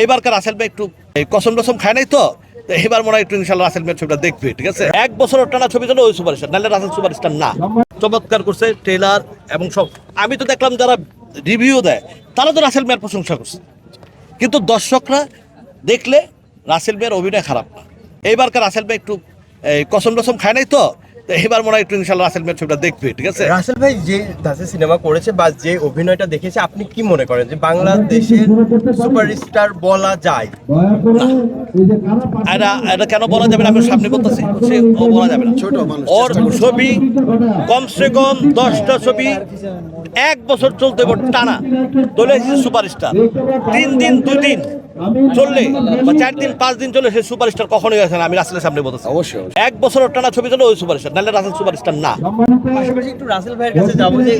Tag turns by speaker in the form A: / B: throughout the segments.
A: এইবারকার রাসেল ভাই একটু কসম টসম খায় নাই তো এবার মনে হয় একটু ইনশাল্লাহ রাসেল ভাইয়ের ছবিটা দেখবে, ঠিক আছে? এক বছর টানা ছবি জন্য ওই সুপারস্টার, নাহলে রাসেল সুপারস্টার না। চমৎকার করছে ট্রেলার এবং সব। আমি তো দেখলাম যারা রিভিউ দেয়, তারা তো রাসেল মেয়ের প্রশংসা করছে। কিন্তু দর্শকরা দেখলে রাসেল মেয়ের অভিনয় খারাপ না। এইবারকার রাসেল ভাই একটু কসম টসম খায় নাই তো তো এবার মনে হয় একটু ইনশাল্লাহ রাসেল ভাইয়ের ছবিটা দেখবে ঠিক আছে?
B: রাসেল ভাই যে ধাঁচে সিনেমা করেছে বা যে অভিনয়টা দেখেছে আপনি কি মনে করেন যে বাংলাদেশের সুপারস্টার বলা যায়?
A: এটা এটা কেন বলা যাবে না? আমি সামনে বলতেছি। সে ও বলা যাবে না।
C: ছোট
A: ওর ছবি কমসে কম দশটা ছবি এক বছর চলতে পারে টানা। চলে এসেছে সুপারস্টার। তিন দিন দুই দিন। চললে বা চার দিন পাঁচ দিন চলে সে সুপারস্টার কখনোই আসে না আমি রাসেলের সামনে বলতেছি।
C: অবশ্যই, অবশ্যই।
A: এক বছর টানা ছবি চলে ওই সুপারস্টার নাহলে রাসেল সুপারস্টার না।
B: পাশাপাশি একটু রাসেল ভাইয়ের কাছে যাব যে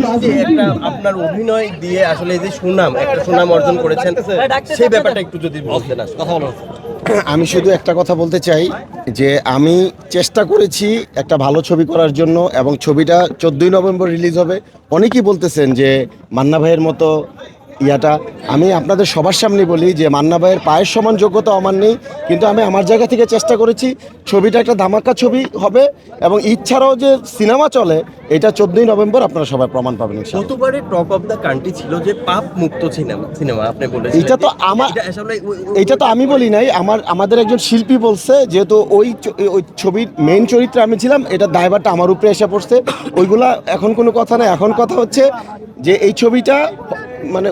B: একটা আপনার অভিনয় দিয়ে আসলে যে সুনাম একটা সুনাম অর্জন করেছেন সেই ব্যাপারটা একটু যদি বলতেন
A: কথা বলো।
C: আমি শুধু একটা কথা বলতে চাই যে আমি চেষ্টা করেছি একটা ভালো ছবি করার জন্য এবং ছবিটা চোদ্দোই নভেম্বর রিলিজ হবে। অনেকেই বলতেছেন যে মান্না ভাইয়ের মতো ইয়াটা আমি আপনাদের সবার সামনে বলি যে মান্না ভাইয়ের পায়ের সমান যোগ্যতা আমার নেই কিন্তু আমি আমার জায়গা থেকে চেষ্টা করেছি ছবিটা একটা ধামাকা ছবি হবে এবং ইচ্ছারাও যে সিনেমা চলে এটা চোদ্দোই নভেম্বর আপনারা সবাই প্রমাণ পাবেন
B: গতবারে টপ অফ দ্য কান্ট্রি ছিল যে পাপ মুক্ত সিনেমা সিনেমা আপনি বলেছেন
C: এটা তো আমার-
B: এটা
C: তো আমি বলি নাই আমার আমাদের একজন শিল্পী বলছে যেহেতু ওই ওই ছবির মেইন চরিত্রে আমি ছিলাম এটা দায়ভারটা আমার উপরে এসে পড়ছে ওইগুলা এখন কোনো কথা নাই। এখন কথা হচ্ছে যে এই ছবিটা মানে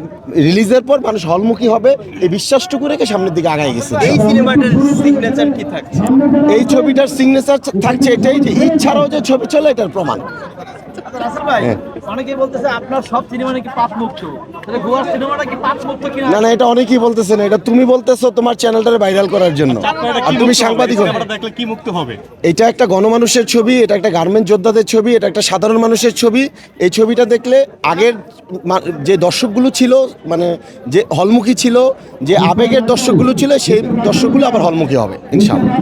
C: রিলিজের পর মানুষ হলমুখী হবে এই বিশ্বাসটুকু রেখে সামনের দিকে আগায় গেছে।
B: এই সিনেমাটার সিগনেচার কি থাকছে?
C: এই ছবিটার সিগনেচার থাকছে এটাই যে ইচ্ছারও যে ছবি চলে এটার প্রমাণ।
D: ভাই
C: হ্যাঁ।
D: অনেকেই বলতেছে আপনার সব সিনেমা নাকি পাপ মুক্ত তাহলে গোয়ার সিনেমাটা কি পাপ মুক্ত কিনা?
C: না না এটা অনেকেই বলতেছে না এটা তুমি বলতেছো তোমার চ্যানেলটারে ভাইরাল করার জন্য। আর তুমি সাংবাদিক
D: কি মুক্ত হবে?
C: এটা একটা গণমানুষের ছবি এটা একটা গার্মেন্ট যোদ্ধাদের ছবি এটা একটা সাধারণ মানুষের ছবি। এই ছবিটা দেখলে আগের মা- যে দর্শকগুলো ছিল মানে যে হলমুখী ছিল যে আবেগের দর্শকগুলো ছিল সেই দর্শকগুলো আবার হলমুখী হবে ইনশাআল্লাহ।